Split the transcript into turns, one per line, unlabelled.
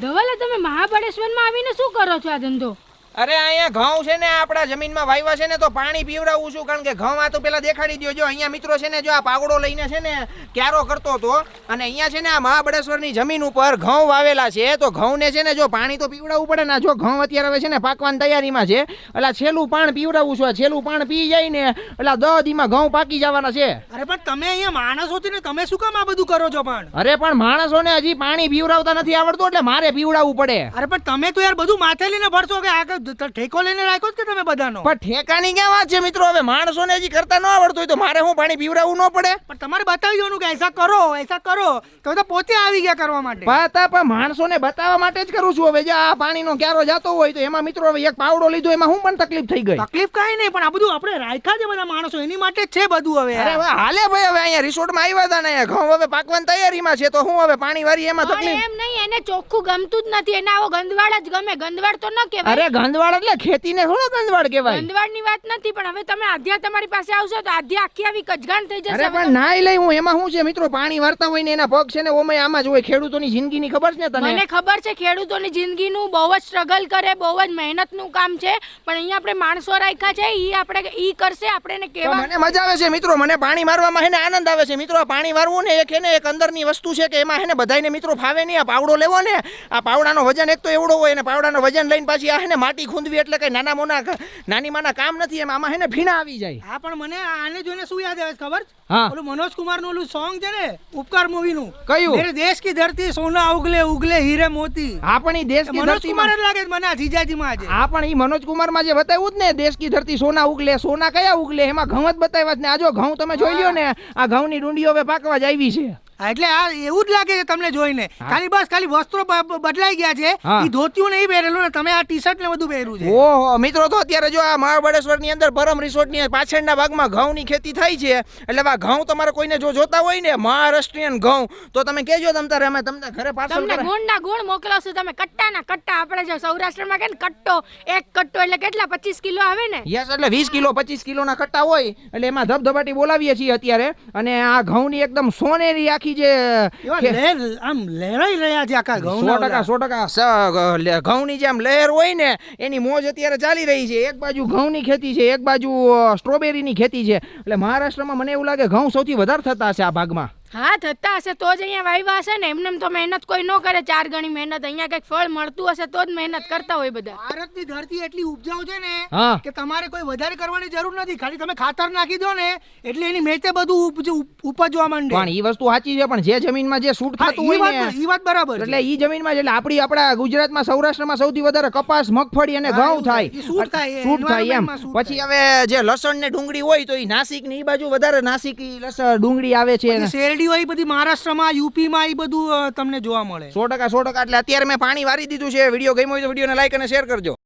ધવલે તમે મહાબળેશ્વરમાં આવીને શું કરો છો આ ધંધો?
અરે અહીંયા ઘઉં છે ને આપણા જમીનમાં વાવ્યા છે ને તો પાણી પીવડાવું છું કારણ કે ઘઉં આ તો પેલા દેખાડી દ્યો. જો અહીંયા મિત્રો છે ને જો આ પાવડો લઈને છે ને ક્યારો કરતો હતો અને અહીંયા છે ને આ મહાબળેશ્વરની જમીન ઉપર ઘઉં વાવેલા છે તો ઘઉંને છે ને જો પાણી તો પીવડાવવું પડે ને જો ઘઉં અત્યારે હવે છે ને પાકવાની તૈયારીમાં છે એટલે છેલ્લું પાણ પીવડાવું છું આ છેલ્લું પાણ પી જાય ને એટલે દહ દીમાં ઘઉં પાકી જવાના છે.
અરે પણ તમે અહીંયા માણસો છો ને તમે શું કામ આ બધું કરો છો પણ?
અરે પણ માણસોને હજી પાણી પીવડાવતા નથી આવડતું એટલે મારે પીવડાવવું પડે.
અરે પણ તમે તો યાર બધું માથે લઈને ભરશો કે આ ક- ઠેકો લઈને રાખ્યો કે તમે બધાનો?
પણ ઠેકાની ક્યાં વાત છે મિત્રો? હવે માણસોને હજી કરતા ન આવડતું હોય તો મારે હું પાણી પીવડાવવું ન પડે?
પણ તમારે બતાવી દેવાનું કે એસા કરો એસા કરો. તો તો પોતે આવી ગયા કરવા માટે.
પાતા પણ માણસોને બતાવવા માટે જ કરું છું. હવે જે આ પાણીનો ક્યારો જાતો હોય તો એમાં મિત્રો હવે એક પાવડો લીધો એમાં હું પણ તકલીફ થઈ ગઈ.
તકલીફ કાંઈ નહીં પણ આ બધું આપણે રાખ્યા છે બધા માણસો. એની માટે જ છે બધું હવે
અરે હવે હાલે ભાઈ હવે અહીંયા રિસોર્ટમાં આવ્યા હતા ને ઘઉં હવે પાકવાની તૈયારીમાં છે તો હું હવે પાણી વારી એમાં તકલીફ
એમ નહીં એને ચોખ્ખું ગમતું જ નથી. એને આવો ગંદવાડ જ ગમે. ગંદવાડ તો ન કહેવાય.
અરે ગંદવાડ એટલે ખેતીને થોડો ગંદવાડ કહેવાય.
ગંદવાડની વાત નથી પણ હવે તમે આધ્યા તમારી પાસે આવશો તો આધ્યા આખી આવી કચગાણ થઈ જશે
અરે પણ નાઈ લઈ હું એમાં શું છે મિત્રો? પાણી વારતા હોય ને એના પગ છે ને ઓમે આમાં જ હોય. ખેડૂતોની જિંદગીની ખબર છે ને તને?
મને ખબર છે ખેડૂતોની જિંદગીનું બહુ જ સ્ટ્રગલ કરે બહુ જ મહેનતનું કામ છે પણ અહીંયા આપણે માણસો રાખ્યા છે ઈ આપણે ઈ કરશે આપણે એને કેવા
મને મજા આવે છે મિત્રો મને પાણી મારવામાં હેને આનંદ આવે છે. મિત્રો આ પાણી મારવું ને એક હેને એક અંદરની વસ્તુ છે કે એમાં હેને બધાને બધાયને મિત્રો ફાવે નહીં. આ પાવડો લેવો ને આ પાવડાનો વજન એક તો એવડો હોય ને પાવડાનો વજન લઈને પાછી આ હે ને માટી ખૂંદવી એટલે કઈ નાના મોના નાની માના કામ નથી એમ આમાં હે ને ભીણા આવી જાય
હા પણ મને આને જોઈને શું યાદ આવે ખબર?
હા.
ઓલું મનોજ કુમારનું ઓલું સોંગ છે ને ઉપકાર મૂવી નું
કયું?
મેરે દેશ કી ધરતી સોના ઉગલે ઉગલે હીરે મોતી
હા પણ ઈ દેશ કી
મનોજ કુમાર જ લાગે મને આ જીજાજીમાં આજે
હા પણ ઈ મનોજ કુમારમાં જે બતાવ્યું જ ને દેશ કી ધરતી સોના ઉગલે સોના કયા ઉગલે એમાં ઘઉં જ બતાવ્યા છે ને આજો ઘઉં તમે જોઈ લ્યો ને આ ઘઉં ની ડુંડીઓ હવે પાકવા જ આવી છે
એટલે આ એવું જ લાગે છે તમને જોઈને. ખાલી બસ ખાલી વસ્ત્રો બદલાઈ ગયા છે. એ ધોતિયું નહીં પહેરેલું ને તમે આ ટી શર્ટ ને બધું પહેર્યું છે.
ઓહો મિત્રો તો અત્યારે જો આ મહાબળેશ્વરની અંદર ભરમ રિસોર્ટની પાછળના ભાગમાં ઘઉંની ખેતી થાય છે. એટલે આ ઘઉં તમારે કોઈને જો જોતા હોય ને મહારાષ્ટ્રીયન ઘઉં તો તમે કેજો તમ તારે અમે તમને ઘરે પાર્સલ
તમને ગુણના ગુણ મોકલાવશું. તમે કટ્ટાના કટ્ટા આપણે જો સૌરાષ્ટ્રમાં કે કટ્ટો એક કટ્ટો એટલે કેટલા? પચીસ કિલો આવે ને?
યસ એટલે વીસ કિલો પચીસ કિલોના કટ્ટા હોય એટલે એમાં ધબધબાટી બોલાવીએ છીએ અત્યારે. અને આ ઘઉંની એકદમ સોનેરી આખી જે ખે-
લહેર આમ લહેરાઈ રહ્યા છે આખા ઘઉં
સો ટકા સો ટકા ઘઉંની જેમ લહેર હોય ને એની મોજ અત્યારે ચાલી રહી છે. એક બાજુ ઘઉંની ખેતી છે એક બાજુ સ્ટ્રોબેરીની ખેતી છે. એટલે મહારાષ્ટ્રમાં મને એવું લાગે ઘઉં સૌથી વધારે થતા હશે આ ભાગમાં.
હા થતા હશે તો જ અહીંયા વાવ્યા હશે ને. એમને તો મહેનત કોઈ ન કરે ચાર ગણી મહેનત. અહીંયા કંઈક ફળ મળતું હશે તો જ મહેનત કરતા હોય બધા.
ભારતની ધરતી એટલી ઉપજાઉ છે ને કે તમારે કોઈ વધારે કરવાની જરૂર નથી. ખાલી તમે ખાતર નાખી દો ને એટલે એની મેચે બધું ઉપજ- ઉપજવા માંડે.
પણ એ વસ્તુ સાચી છે પણ જે જમીનમાં જે
સૂટ
થતું હોય ને
એ વાત બરાબર
એટલે એ જમીનમાં એટલે આપણી આપણા ગુજરાતમાં સૌરાષ્ટ્રમાં સૌથી વધારે કપાસ મગફળી અને ઘઉં થાય.
સૂટ થાય,
સૂટ થાય એમ. પછી હવે જે લસણ ને ડુંગળી હોય તો એ નાસિકની બાજુ વધારે નાસિક લસણ ડુંગળી આવે છે
શેરડી હોય એ બધી મહારાષ્ટ્રમાં, યુપીમાં એ બધું તમને જોવા મળે.
સો ટકા સો ટકા. એટલે અત્યારે મેં પાણી વારી દીધું છે. વીડિયો ગમ્યો હોય તો વિડીયોને લાઈક અને શેર કરજો.